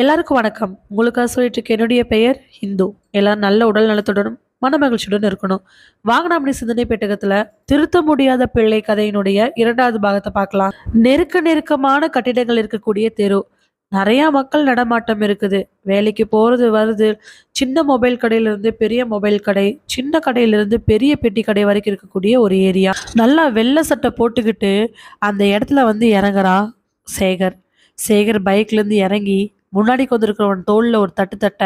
எல்லாருக்கும் வணக்கம். உங்களுக்காக சொல்லிட்டு இருக்க என்னுடைய பெயர் இந்து எல்லாரும் நல்ல உடல் நலத்துடனும் மனமகிழ்ச்சியுடன் இருக்கணும். வாகனாமணி சிந்தனை பெட்டகத்துல திருத்த முடியாத பிள்ளை கதையினுடைய இரண்டாவது பாகத்தை பார்க்கலாம். நெருக்க நெருக்கமான கட்டிடங்கள் இருக்கக்கூடிய தெரு. நிறைய மக்கள் நடமாட்டம் இருக்குது. வேலைக்கு போறது வருது. சின்ன மொபைல் கடையிலிருந்து பெரிய மொபைல் கடை சின்ன கடையிலிருந்து பெரிய பெட்டி கடை வரைக்கும் இருக்கக்கூடிய ஒரு ஏரியா. நல்லா வெள்ளை சட்டை போட்டுக்கிட்டு அந்த இடத்துல வந்து இறங்குறான் சேகர். சேகர் பைக்ல இருந்து இறங்கி முன்னாடி கொண்டிருக்கிறவன் தோளில் ஒரு தட்டு தட்ட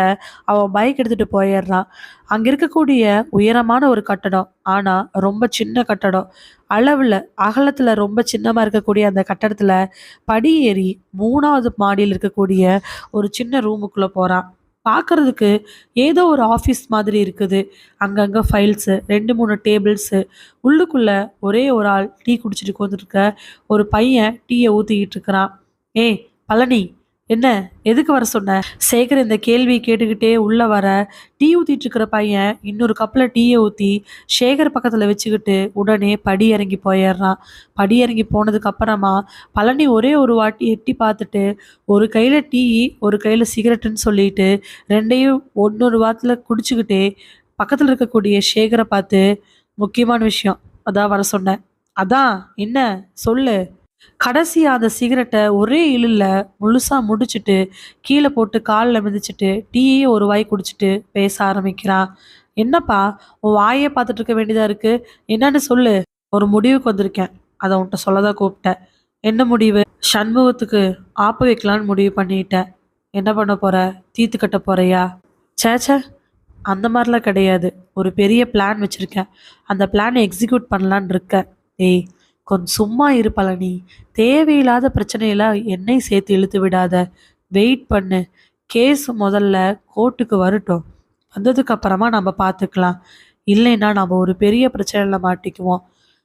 அவன் பைக் எடுத்துகிட்டு போயிடுறான். அங்கே இருக்கக்கூடிய உயரமான ஒரு கட்டடம். ஆனால் ரொம்ப சின்ன கட்டடம். அளவில் அகலத்தில் ரொம்ப சின்னமாக இருக்கக்கூடிய அந்த கட்டடத்தில் படி ஏறி மூணாவது மாடியில் இருக்கக்கூடிய ஒரு சின்ன ரூமுக்குள்ளே போகிறான் பார்க்கறதுக்கு ஏதோ ஒரு ஆஃபீஸ் மாதிரி இருக்குது. அங்கங்கே ஃபைல்ஸு ரெண்டு மூணு டேபிள்ஸு உள்ளுக்குள்ள ஒரே ஒரு ஆள் டீ குடிச்சிட்டு வந்துருக்க ஒரு பையன் டீயை ஊற்றிக்கிட்டு இருக்கிறான். ஏய் பழனி என்ன? எதுக்கு வர சொன்ன? சேகர் இந்த கேள்வி கேட்டுக்கிட்டே உள்ள வர டீ ஊத்திட்டு இருக்கிற பையன் இன்னொரு கப்பில் டீயை ஊற்றி சேகர் பக்கத்தில் வச்சுக்கிட்டு உடனே படி இறங்கி போயிடுறான். படி இறங்கி போனதுக்கு அப்புறமா பழனி ஒரே ஒரு வாட்டி எட்டி பார்த்துட்டு ஒரு கையில் டீ ஒரு கையில் சிகரெட்டுன்னு சொல்லிட்டு ரெண்டையும் ஒன்னொரு வாரத்தில் குடிச்சுக்கிட்டே பக்கத்தில் இருக்கக்கூடிய சேகரை பார்த்து முக்கியமான விஷயம். அதான் வர சொன்னேன் அதான் என்ன? சொல்லு. கடைசியாக அந்த சிகரெட்டை ஒரே இழுல முழுசாக முடிச்சுட்டு கீழே போட்டு காலில் மிதிச்சிட்டு டீயே ஒரு வாய் குடிச்சிட்டு பேச ஆரம்பிக்கிறான் என்னப்பா உன் வாயே பார்த்துட்டு இருக்க வேண்டியதாக இருக்கு? என்னன்னு சொல்லு. ஒரு முடிவுக்கு வந்திருக்கேன். அதை உன்கிட்ட சொல்லதான் கூப்பிட்டேன். என்ன முடிவு? சண்முகத்துக்கு ஆப்பு வைக்கலான்னு முடிவு பண்ணிட்டேன் என்ன பண்ண போகிற தீத்து கட்ட போகிறையா சேச்சே அந்த மாதிரிலாம் கிடையாது. ஒரு பெரிய பிளான் வச்சுருக்கேன். அந்த பிளானை எக்ஸிக்யூட் பண்ணலான்னு இருக்கேன். ஏய் கொஞ்சம் சும்மா இரு பழனி. தேவையில்லாத பிரச்சனையெல்லாம் என்னை சேர்த்து இழுத்து விடாத. வெயிட் பண்ணு. கேஸ் முதல்ல கோர்ட்டுக்கு வரட்டும். வந்ததுக்கு அப்புறமா நம்ம பார்த்துக்கலாம் இல்லைன்னா நம்ம ஒரு பெரிய பிரச்சனையில் மாட்டிக்குவோம்.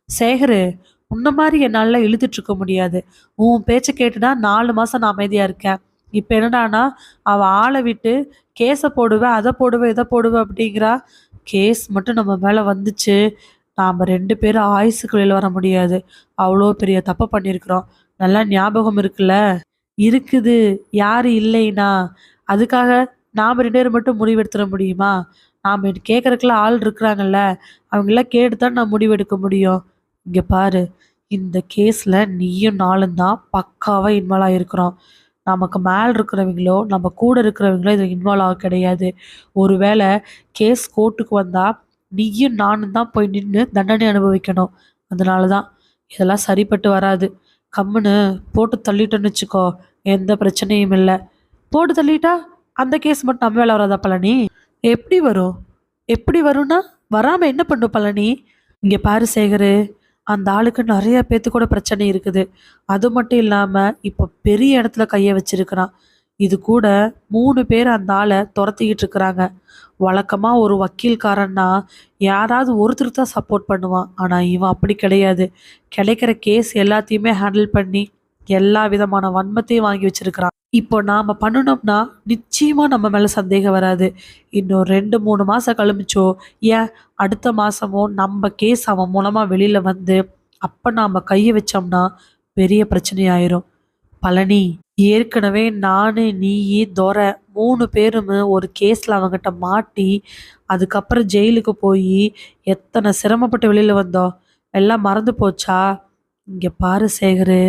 சேகரு உன்ன மாதிரி என்னால் இழுத்துட்ருக்க முடியாது. உன் பேச்சை கேட்டுனா நாலு மாதம் நான் அமைதியாக இருக்கேன். இப்போ என்னடானா அவள் ஆளை விட்டு கேஸை போடுவேன் அதை போடுவேன் இதை போடுவேன் அப்படிங்கிறா. கேஸ் மட்டும் நம்ம மேலே வந்துச்சு. நாம் ரெண்டு பேரும் ஆயுசுக்கு வெளியில் வர முடியாது. அவ்வளோ பெரிய தப்பை பண்ணியிருக்கிறோம். நல்லா ஞாபகம் இருக்குல்ல? இருக்குது. யார் இல்லைன்னா அதுக்காக நாம் ரெண்டு பேரும் மட்டும் முடிவெடுத்துட முடியுமா? நாம் கேட்குறதுக்குலாம் ஆள் இருக்கிறாங்கல்ல? அவங்களாம் கேட்டு தான் நான் முடிவெடுக்க முடியும். இங்கே பாரு. இந்த கேஸில் நீயும் நாளும் தான் பக்காவாக இன்வால்வ் ஆகிருக்கிறோம் நமக்கு மேல் இருக்கிறவங்களோ நம்ம கூட இருக்கிறவங்களோ இதில் இன்வால்வ் ஆக கிடையாது. ஒருவேளை கேஸ் கோர்ட்டுக்கு வந்தால் நீயும் நானும் தான் போய் நின்று தண்டனை அனுபவிக்கணும். அதனால தான் இதெல்லாம் சரிப்பட்டு வராது. கம்முன்னு போட்டு தள்ளிட்டோன்னு வச்சுக்கோ எந்த பிரச்சனையும் இல்லை. போட்டு தள்ளிட்டா அந்த கேஸ் மட்டும் நம்ம வேலை வராதா பழனி? எப்படி வரும்? எப்படி வரும்னா வராமல் என்ன பண்ணும் பழனி? இங்கே பாரு சேகரு அந்த ஆளுக்கு நிறைய பேத்து கூட பிரச்சனை இருக்குது. அது மட்டும் இல்லாமல் இப்போ பெரிய இடத்துல கையை வச்சிருக்கிறான். இது கூட மூணு பேர் அந்த ஆளை துரத்திக்கிட்டு இருக்கிறாங்க. வழக்கமாக ஒரு வக்கீல்காரன்னா யாராவது ஒருத்தர் தான் சப்போர்ட் பண்ணுவான். ஆனால் இவன் அப்படி கிடையாது. கிடைக்கிற கேஸ் எல்லாத்தையுமே ஹேண்டில் பண்ணி எல்லா விதமான வன்மத்தையும் வாங்கி வச்சிருக்கிறான். இப்போ நாம பண்ணணும்னா நிச்சயமா நம்ம மேல சந்தேகம் வராது. இன்னும் ரெண்டு மூணு மாசம் கழிச்சோ ஏன் அடுத்த மாசமோ நம்ம கேஸ் அவன் மூலமா வெளியில வந்து அப்ப நாம கையை வச்சோம்னா பெரிய பிரச்சனையாயிரும். பழனி. ஏற்கனவே நான் நீயி துரை மூணு பேரும் ஒரு கேஸில் அவங்ககிட்ட மாட்டி அதுக்கப்புறம் ஜெயிலுக்கு போய் எத்தனை சிரமப்பட்டு வெளியில் வந்தோம் எல்லாம் மறந்து போச்சா? இங்கே பாரு சேகரு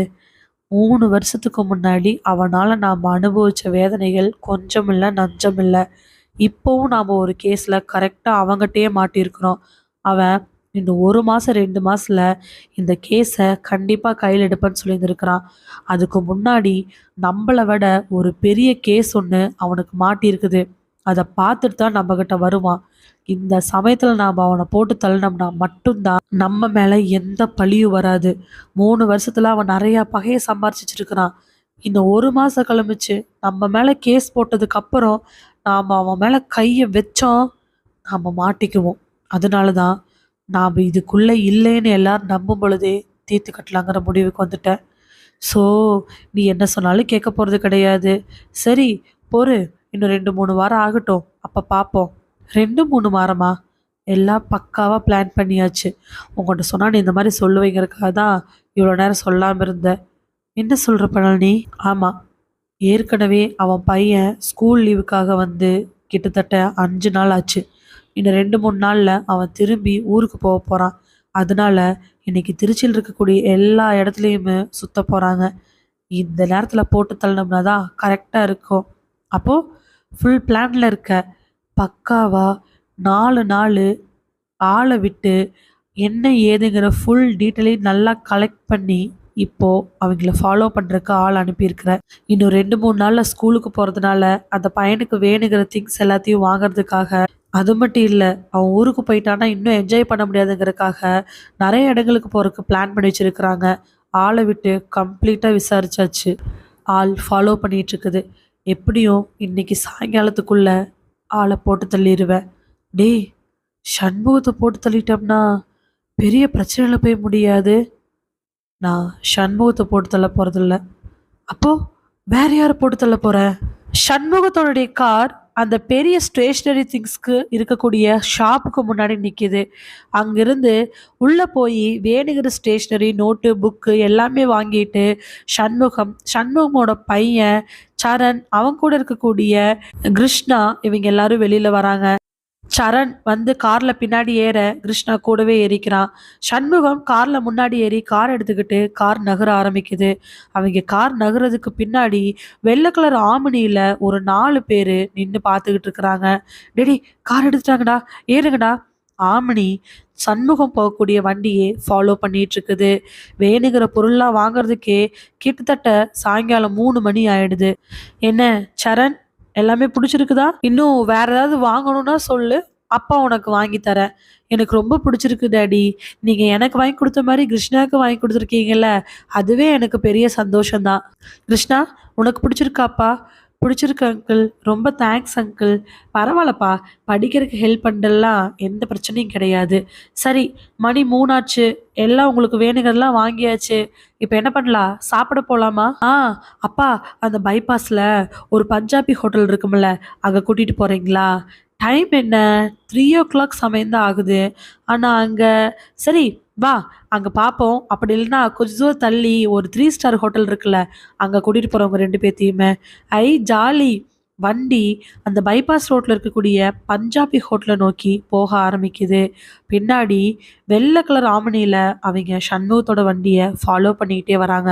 மூணு வருஷத்துக்கு முன்னாடி அவனால் நாம் அனுபவித்த வேதனைகள் கொஞ்சம் இல்லை நஞ்சம் இல்லை இப்போவும் நாம் ஒரு கேஸில் கரெக்டாக அவங்ககிட்டயே மாட்டியிருக்கிறோம். அவன் இந்த ஒரு மாதம் ரெண்டு மாதத்தில் இந்த கேஸை கண்டிப்பாக கையில் எடுப்பேன்னு சொல்லியிருந்துருக்கிறான். அதுக்கு முன்னாடி நம்மளை விட ஒரு பெரிய கேஸ் ஒன்று அவனுக்கு மாட்டியிருக்குது. அதை பார்த்துட்டு தான் நம்மக்கிட்ட வருவான். இந்த சமயத்தில் நாம் அவனை போட்டு தள்ளினோம்னா மட்டும்தான் நம்ம மேலே எந்த பழியும் வராது. மூணு வருஷத்தில் அவன் நிறையா பகையை சம்பாரிச்சிச்சிருக்கிறான் இந்த இன்னும் ஒரு மாதம் கிளம்பிச்சு நம்ம மேலே கேஸ் போட்டதுக்கப்புறம் நாம் அவன் மேலே கையை வச்சோம் நாம் மாட்டிக்குவோம். அதனால தான் நாம் இதுக்குள்ளே இல்லைன்னு எல்லாரும் நம்பும் பொழுதே தீர்த்து கட்டலாங்கிற முடிவுக்கு வந்துட்டேன். ஸோ நீ என்ன சொன்னாலும் கேட்க போகிறது கிடையாது. சரி பொறு. இன்னும் ரெண்டு மூணு வாரம் ஆகட்டும். அப்போ பார்ப்போம் ரெண்டு மூணு வாரமா? எல்லாம் பக்காவாக பிளான் பண்ணியாச்சு. உங்கள்கிட்ட சொன்னால் நீ இந்த மாதிரி சொல்லுவீங்கிறக்காக தான் இவ்வளோ நேரம் சொல்லாமல் இருந்த. என்ன சொல்கிற பழனி? ஆமாம் ஏற்கனவே அவன் பையன் ஸ்கூல் லீவுக்காக வந்து கிட்டத்தட்ட அஞ்சு நாள் ஆச்சு. இன்னும் ரெண்டு மூணு நாளில் அவன் திரும்பி ஊருக்கு போக போகிறான் அதனால இன்னைக்கு திருச்சியில் இருக்கக்கூடிய எல்லா இடத்துலையுமே சுத்த போகிறாங்க இந்த நேரத்தில் போட்டு தள்ளணும்னா தான் கரெக்டாக இருக்கும். அப்போது ஃபுல் பிளானில் இருக்க பக்காவாக நாலு நாள் ஆளை விட்டு என்ன ஏதுங்கிற ஃபுல் டீட்டெயிலையும் நல்லா கலெக்ட் பண்ணி இப்போது அவங்கள ஃபாலோ பண்ணுறக்கு ஆள் அனுப்பியிருக்கிறேன் இன்னும் ரெண்டு மூணு நாளில் ஸ்கூலுக்கு போகிறதுனால அந்த பையனுக்கு வேணுங்கிற திங்ஸ் எல்லாத்தையும் வாங்குறதுக்காக அது மட்டும் இல்லை அவன் ஊருக்கு போயிட்டானா இன்னும் என்ஜாய் பண்ண முடியாதுங்கிறதுக்காக நிறைய இடங்களுக்கு போகிறதுக்கு பிளான் பண்ணி வச்சுருக்கிறாங்க. ஆளை விட்டு கம்ப்ளீட்டாக விசாரிச்சாச்சு. ஆள் ஃபாலோ பண்ணிகிட்ருக்குது எப்படியும் இன்னைக்கு சாயங்காலத்துக்குள்ள ஆளை போட்டு தள்ளிடுவேன் டேய் சண்முகத்தை போட்டு தள்ளிட்டோம்னா பெரிய பிரச்சனையில் போய் முடியாது. நான் சண்முகத்தை போட்டு தள்ள போகிறதில்ல அப்போது வேறு யாரை போட்டு தள்ள போகிறேன் சண்முகத்தோடைய கார் அந்த பெரிய ஸ்டேஷ்னரி திங்ஸ்க்கு இருக்கக்கூடிய ஷாப்புக்கு முன்னாடி நிற்கிது அங்கிருந்து உள்ளே போய் வேணுங்கிற ஸ்டேஷ்னரி நோட்டு புக்கு எல்லாமே வாங்கிட்டு சண்முகம் சண்முகமோட பையன் சரண் அவங்க கூட இருக்கக்கூடிய கிருஷ்ணா இவங்க எல்லாரும் வெளியில் வராங்க. சரண் வந்து கார்ல பின்னாடி ஏற கிருஷ்ணா கூடவே ஏறிக்கிறான். சண்முகம் கார்ல முன்னாடி ஏறி கார் எடுத்துக்கிட்டு கார் நகர ஆரம்பிக்குது. அவங்க கார் நகரதுக்கு பின்னாடி வெள்ளை கலர் ஆமணியில ஒரு நாலு பேர் நின்று பார்த்துக்கிட்டு இருக்கிறாங்க. டெடி கார் எடுத்துட்டாங்கடா ஏறுங்கடா. ஆமணி சண்முகம் போகக்கூடிய வண்டியை ஃபாலோ பண்ணிட்டு இருக்குது. வேணுங்கிற பொருள்லாம் வாங்குறதுக்கே கிட்டத்தட்ட சாயங்காலம் மூணு மணி ஆயிடுது. என்ன சரண்? எல்லாமே பிடிச்சிருக்குதா? இன்னும் வேற ஏதாவது வாங்கணும்னா சொல்லு. அப்பா உனக்கு வாங்கி தரேன் எனக்கு ரொம்ப பிடிச்சிருக்கு டேடி. நீங்க எனக்கு வாங்கி கொடுத்த மாதிரி கிருஷ்ணாவுக்கு வாங்கி கொடுத்துருக்கீங்கல்ல அதுவே எனக்கு பெரிய சந்தோஷம்தான். கிருஷ்ணா உனக்கு பிடிச்சிருக்காப்பா பிடிச்சிருக்கு அங்கிள் ரொம்ப தேங்க்ஸ் அங்கிள் பரவாயில்லப்பா. படிக்கிறதுக்கு ஹெல்ப் பண்ணலாம் எந்த பிரச்சனையும் கிடையாது. சரி மணி மூணாச்சு. எல்லாம் உங்களுக்கு வேணுங்கிறதெல்லாம் வாங்கியாச்சு. இப்போ என்ன பண்ணலாம்? சாப்பிட போகலாமா ஆ அப்பா அந்த பைபாஸில் ஒரு பஞ்சாபி ஹோட்டல் இருக்கும்ல அங்கே கூட்டிகிட்டு போகிறீங்களா டைம் என்ன? த்ரீ ஓ கிளாக் சமயம் தான் ஆகுது. ஆனால் அங்கே சரி வா அங்கே பார்ப்போம் அப்படி இல்லைன்னா கொஞ்சம் தூரம் தள்ளி ஒரு த்ரீ ஸ்டார் ஹோட்டல் இருக்குல்ல அங்கே கூட்டிகிட்டு போகிறவங்க ரெண்டு பேர்த்தையுமே. ஐ ஜாலி. வண்டி அந்த பைபாஸ் ரோட்டில் இருக்கக்கூடிய பஞ்சாபி ஹோட்டலை நோக்கி போக ஆரம்பிக்குது. பின்னாடி வெள்ளை கலர் ஆமணியில் அவங்க சண்முகத்தோட வண்டியை ஃபாலோ பண்ணிக்கிட்டே வராங்க.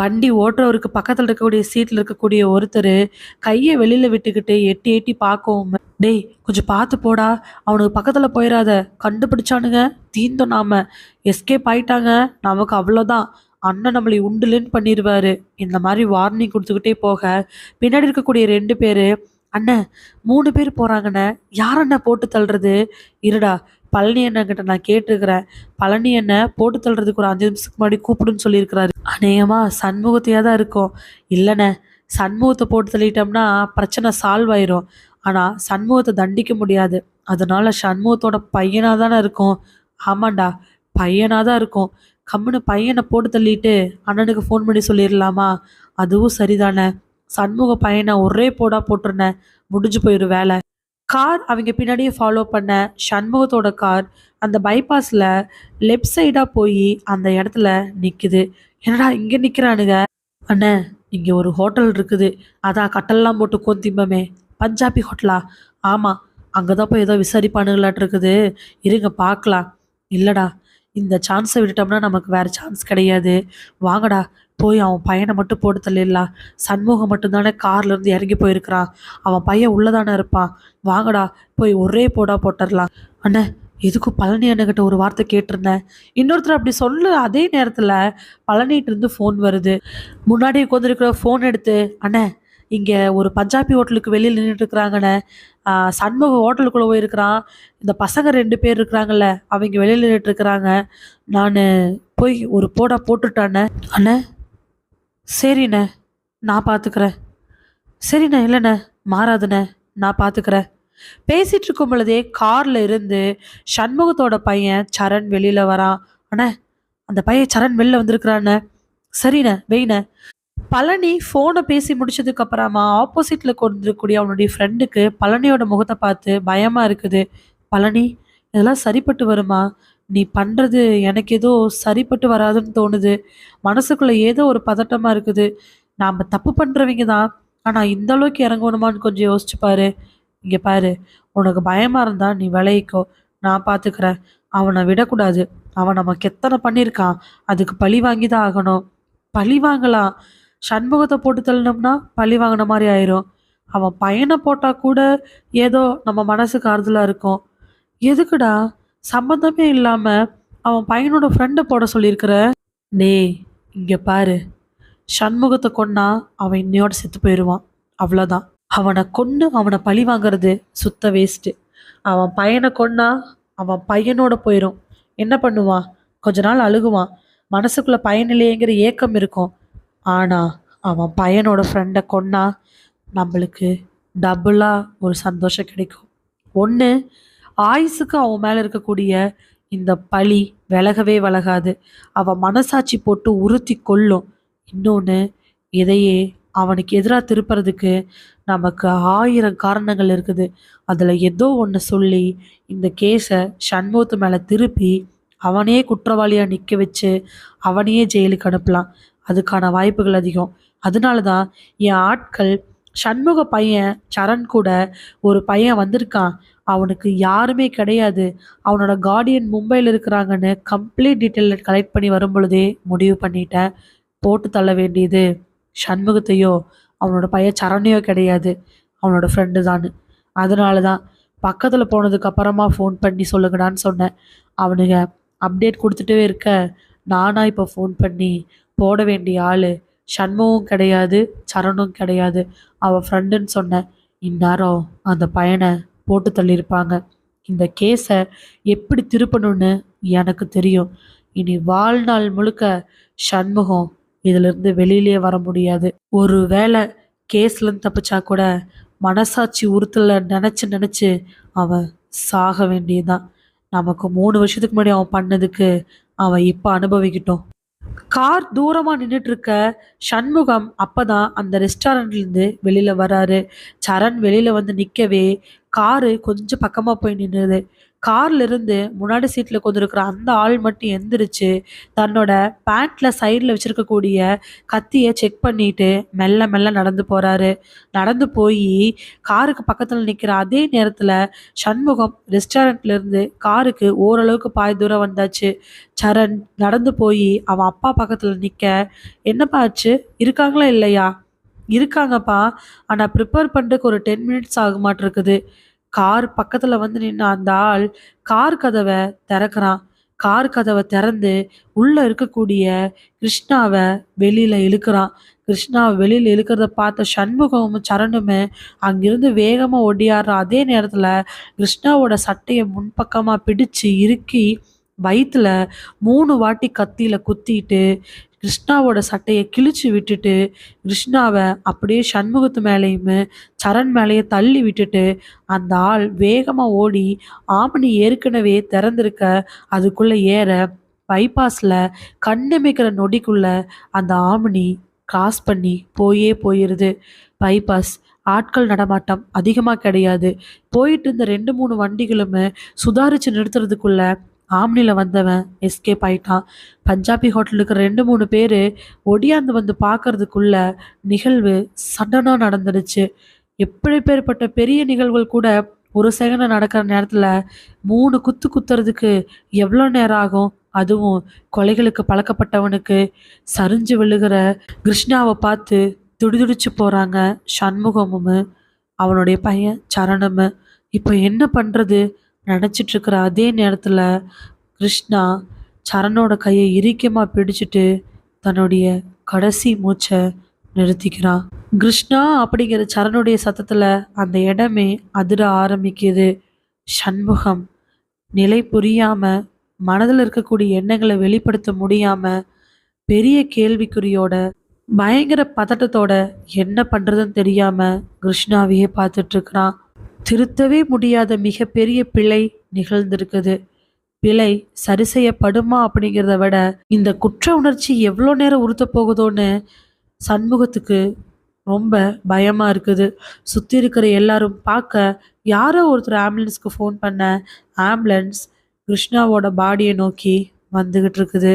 வண்டி ஓட்டுறவருக்கு பக்கத்தில் இருக்கக்கூடிய சீட்டில் இருக்கக்கூடிய ஒருத்தர் கையை வெளியில் விட்டுக்கிட்டு எட்டி எட்டி பார்க்கவும் டேய் கொஞ்சம் பார்த்து போடா. அவனுக்கு பக்கத்தில் போயிடாத கண்டுபிடிச்சானுங்க. தீந்தோம் நாம. எஸ்கேப் ஆயிட்டாங்க. நமக்கு அவ்வளோதான் அண்ணன் நம்மளை உண்டுலன்னு பண்ணிடுவாரு இந்த மாதிரி வார்னிங் கொடுத்துக்கிட்டே போக. பின்னாடி இருக்கக்கூடிய ரெண்டு பேர் அண்ணன் மூணு பேர் போகிறாங்கண்ணே யார் அண்ணன் போட்டு தள்ளுறது? இருடா பழனி அண்ணன்கிட்ட நான் கேட்டுருக்கிறேன். பழனி அண்ணன் போட்டு தள்ளுறதுக்கு ஒரு அஞ்சு நிமிஷத்துக்கு முன்னாடி கூப்பிடுன்னு சொல்லியிருக்கிறாரு. அநேகமாக சண்முகத்தையாக தான் இருக்கும். இல்லைண்ணே சண்முகத்தை போட்டு தள்ளிட்டோம்னா பிரச்சனை சால்வ் ஆயிரும். ஆனால் சண்முகத்தை தண்டிக்க முடியாது. அதனால சண்முகத்தோட பையனாக தானே இருக்கும். ஆமாண்டா பையனாக தான் இருக்கும். கம்முன்னு பையனை போட்டு தள்ளிட்டு அண்ணனுக்கு ஃபோன் பண்ணி சொல்லிடலாமா அதுவும் சரிதானே. சண்முக பையனை ஒரே போடா போட்டிருந்தேன் முடிஞ்சு போயிடும் வேலை. கார் அவங்க பின்னாடியே ஃபாலோ பண்ண சண்முகத்தோட கார் அந்த பைபாஸில் லெஃப்ட் சைடாக போய் அந்த இடத்துல நிற்குது என்னடா இங்கே நிற்கிறானுங்க அண்ணே இங்கே ஒரு ஹோட்டல் இருக்குது. அதான் கட்டெல்லாம் போட்டு கோந்திம்பமே பஞ்சாபி ஹோட்டலா? ஆமாம் அங்கே தான் போய் ஏதோ விசாரிப்பானுங்களாட்டு இருக்குது இருங்க பார்க்கலாம். இல்லைடா இந்த சான்ஸை விட்டுட்டோம்னா நமக்கு வேறு சான்ஸ் கிடையாது. வாங்கடா போய் அவன் பையனை மட்டும் போட்டு தள்ளிடலாம். சண்முகம் மட்டும்தானே கார்லேருந்து இறங்கி போயிருக்கிறான். அவன் பையன் உள்ளதானே இருப்பான். வாங்கடா போய் ஒரே போடா போட்டுடலாம். அண்ணே எதுக்கும் பழனி அண்ணகிட்ட ஒரு வார்த்தை கேட்டிருந்தேன்? இன்னொருத்தர் அப்படி சொல்ல அதே நேரத்தில் பழனிட்டு இருந்து ஃபோன் வருது. முன்னாடி உட்காந்துருக்கிற ஃபோன் எடுத்து அண்ணே இங்கே ஒரு பஞ்சாபி ஹோட்டலுக்கு வெளியில் நின்றுட்டு இருக்கிறாங்கண்ணே சண்முக ஹோட்டலுக்குள்ளே போயிருக்கிறான். இந்த பசங்க ரெண்டு பேர் இருக்கிறாங்கல்ல அவங்க வெளியில் நின்றுட்டு இருக்கிறாங்க நான் போய் ஒரு போடா போட்டுட்டானே அண்ணே சரிண்ணே நான் பார்த்துக்கிறேன் சரிண்ணே இல்லைண்ணே மாறாதுண்ணே நான் பார்த்துக்கிறேன் பேசிட்டு இருக்கும் பொழுதே கார்ல இருந்து சண்முகத்தோட பையன் சரண் வெளியில வரான். அண்ணே அந்த பையன் சரண் வெளில வந்திருக்கிறாண்ணே. சரிண்ணே வெயிண்ணே பழனி ஃபோனை பேசி முடிச்சதுக்கு அப்புறமா ஆப்போசிட்ல கொண்டிருக்கக்கூடிய அவனுடைய ஃப்ரெண்டுக்கு பழனியோட முகத்தை பார்த்து பயமா இருக்குது. பழனி இதெல்லாம் சரிப்பட்டு வருமா? நீ பண்றது எனக்கு ஏதோ சரிப்பட்டு வராதுன்னு தோணுது. மனசுக்குள்ள ஏதோ ஒரு பதட்டமா இருக்குது. நாம தப்பு பண்றவங்க தான். ஆனால் இந்த அளவுக்கு இறங்கணுமான்னு கொஞ்சம் யோசிச்சு பாரு. இங்கே பாரு உனக்கு பயமாக இருந்தா நீ விளையிக்கோ நான் பார்த்துக்கிறேன் அவனை விடக்கூடாது. அவன் நமக்கு எத்தனை பண்ணியிருக்கான். அதுக்கு பழி வாங்கி தான் ஆகணும். பழி வாங்கலாம் சண்முகத்தை போட்டு தள்ளினோம்னா பழி வாங்கின மாதிரி ஆயிரும். அவன் பையனை போட்டால் கூட ஏதோ நம்ம மனசுக்கு ஆறுதலாக இருக்கும். எதுக்குடா? சம்மந்தமே இல்லாமல் அவன் பையனோட ஃப்ரெண்டை போட சொல்லியிருக்கிற? நே இங்கே பாரு. சண்முகத்தை கொன்னா அவன் இன்னையோட செத்து போயிடுவான் அவ்வளோதான் அவனை கொன்று அவனை பழி வாங்குறது சுத்த வேஸ்ட்டு அவன் பையனை கொன்னா அவன் பையனோட போயிடும் என்ன பண்ணுவான்? கொஞ்ச நாள் அழுகுவான். மனசுக்குள்ளே பயனில்லையேங்கிற ஏக்கம் இருக்கும். ஆனால் அவன் பையனோட ஃப்ரெண்டை கொன்னா நம்மளுக்கு டபுளாக ஒரு சந்தோஷம் கிடைக்கும். ஒன்று ஆயுசுக்கு அவன் மேலே இருக்கக்கூடிய இந்த பழி விலகவே விலகாது. அவன் மனசாட்சி போட்டு உறுத்தி கொள்ளும். இன்னொன்று இதையே அவனுக்கு எதிராக திருப்புறதுக்கு நமக்கு ஆயிரம் காரணங்கள் இருக்குது. அதில் ஏதோ ஒன்று சொல்லி இந்த கேஸை சண்முகத்து மேலே திருப்பி அவனையே குற்றவாளியாக நிற்க வச்சு அவனையே ஜெயிலுக்கு அனுப்பலாம். அதுக்கான வாய்ப்புகள் அதிகம். அதனால தான் என் ஆட்கள் சண்முக பையன் சரண் கூட ஒரு பையன் வந்திருக்கான். அவனுக்கு யாருமே கிடையாது. அவனோட கார்டியன் மும்பையில் இருக்கிறாங்கன்னு கம்ப்ளீட் டீட்டெயில் கலெக்ட் பண்ணி வரும் பொழுதே முடிவு பண்ணிட்டேன். போட்டு தள்ள வேண்டியது சண்முகத்தையோ அவனோட பையன் சரணையோ கிடையாது. அவனோட ஃப்ரெண்டு தான் அதனால தான் பக்கத்தில் போனதுக்கு அப்புறமா ஃபோன் பண்ணி சொல்லுங்கடான்னு சொன்னேன். அவனுங்க அப்டேட் கொடுத்துட்டே இருக்க. நானாக இப்போ ஃபோன் பண்ணி போட வேண்டிய ஆள். சண்முகம் கிடையாது சரணும் கிடையாது. அவள் ஃப்ரெண்டுன்னு சொன்னேன் இந்நேரம் அந்த பையனை போட்டு தள்ளியிருப்பாங்க. இந்த கேஸை எப்படி திருப்பணும்னு எனக்கு தெரியும். இனி வாழ்நாள் முழுக்க சண்முகம் இதிலிருந்து வெளியிலே வர முடியாது. ஒரு வேளை கேஸ்லேருந்து தப்பிச்சா கூட மனசாட்சி உறுத்தல நினச்சி நினச்சி அவன் சாக வேண்டியதுதான். நமக்கு மூணு வருஷத்துக்கு முன்னாடி அவன் பண்ணதுக்கு அவன் இப்போ அனுபவிக்கிட்டோம். கார் தூரமாக நின்றுட்டு இருக்க சண்முகம் அப்பதான் அந்த ரெஸ்டாரண்ட்லேருந்து வெளியில் வராரு. சரண் வெளியில் வந்து நிற்கவே காரு கொஞ்சம் பக்கமாக போய் நின்றுது கார்ல இருந்து முன்னாடி சீட்டில் உட்காந்துருக்கிற அந்த ஆள் மட்டும் எந்திரிச்சு தன்னோட பேண்ட்ல சைடில் வச்சிருக்கக்கூடிய கத்தியை செக் பண்ணிட்டு மெல்ல மெல்ல நடந்து போறாரு. நடந்து போய் காருக்கு பக்கத்தில் நிற்கிற அதே நேரத்தில் சண்முகம் ரெஸ்டாரண்ட்ல இருந்து காருக்கு ஓரளவுக்கு பாய் தூரம் வந்தாச்சு. சரண் நடந்து போய் அவன் அப்பா பக்கத்தில் நிற்க என்னப்பா ஆச்சு? இருக்காங்களா இல்லையா? இருக்காங்கப்பா. ஆனால் ப்ரிப்பேர் பண்ணுறதுக்கு ஒரு டென் மினிட்ஸ் ஆக மாட்டிருக்குது. கார் பக்கத்துல வந்து நின்ன அந்த ஆள் கார் கதவை திறக்கிறான். கார் கதவை திறந்து உள்ள இருக்கக்கூடிய கிருஷ்ணாவை வெளியில இழுக்கிறான். கிருஷ்ணாவை வெளியில் இழுக்கிறத பார்த்த சண்முகமும் சரணுமே அங்கிருந்து வேகமாக ஒடியாடுற அதே நேரத்தில் கிருஷ்ணாவோட சட்டையை முன்பக்கமாக பிடிச்சு இறுக்கி வயிற்றுல மூணு வாட்டி கத்தியில் குத்திட்டு கிருஷ்ணாவோட சட்டையை கிழிச்சு விட்டுட்டு கிருஷ்ணாவை அப்படியே சண்முகத்து மேலேயுமே சரண் மேலேயே தள்ளி விட்டுட்டு அந்த ஆள் வேகமாக ஓடி ஆமணி ஏற்கனவே திறந்திருக்க அதுக்குள்ளே ஏற பைபாஸில் கண்ணமைக்கிற நொடிக்குள்ள அந்த ஆமணி கிராஸ் பண்ணி போயே போயிடுது பைபாஸ் ஆட்கள் நடமாட்டம் அதிகமாக கிடையாது. போயிட்டு இருந்த ரெண்டு மூணு வண்டிகளுமே சுதாரித்து நிறுத்துறதுக்குள்ள ஆம்னியில் வந்தவன் எஸ்கேப் ஆயிட்டான். பஞ்சாபி ஹோட்டலுக்கு ரெண்டு மூணு பேர் ஒடியாந்து வந்து பார்க்கறதுக்குள்ள நிகழ்வு சடனாக நடந்துடுச்சு. எப்படி பேர்பட்ட பெரிய நிகழ்வுகள் கூட ஒரு செகண்ட் நடக்கிற நேரத்தில் மூணு குத்து குத்துறதுக்கு எவ்வளோ நேரம் ஆகும்? அதுவும் கொலைகளுக்கு பழக்கப்பட்டவனுக்கு சரிஞ்சு விழுகிற கிருஷ்ணாவை பார்த்து துடிதுடிச்சு போகிறாங்க சண்முகமும் அவனுடைய பையன் சரணமு இப்போ என்ன பண்ணுறது நினச்சிட்டு இருக்கிற அதே நேரத்தில் கிருஷ்ணா சரணோட கையை இறுக்கமாக பிடிச்சிட்டு தன்னுடைய கடைசி மூச்சை நிறுத்திக்கிறான் கிருஷ்ணா அப்படிங்கிற சரணுடைய சத்தத்தில் அந்த இடமே அதிர ஆரம்பிக்குது. சண்முகம் நிலை புரியாமல் மனதில் இருக்கக்கூடிய எண்ணங்களை வெளிப்படுத்த முடியாமல் பெரிய கேள்விக்குறியோட பயங்கர பதட்டத்தோட என்ன பண்ணுறதுன்னு தெரியாமல் கிருஷ்ணாவையே பார்த்துட்ருக்குறான் திருத்தவே முடியாத மிகப்பெரிய பிழை நிகழ்ந்திருக்குது. பிழை சரி செய்யப்படுமா அப்படிங்கிறத விட இந்த குற்ற உணர்ச்சி எவ்வளோ நேரம் உறுத்த போகுதோன்னு சண்முகத்துக்கு ரொம்ப பயமாக இருக்குது. சுற்றி இருக்கிற எல்லாரும் பார்க்க யாரோ ஒருத்தர் ஆம்புலன்ஸ்க்கு ஃபோன் பண்ண ஆம்புலன்ஸ் கிருஷ்ணாவோட பாடியை நோக்கி வந்துகிட்டு இருக்குது.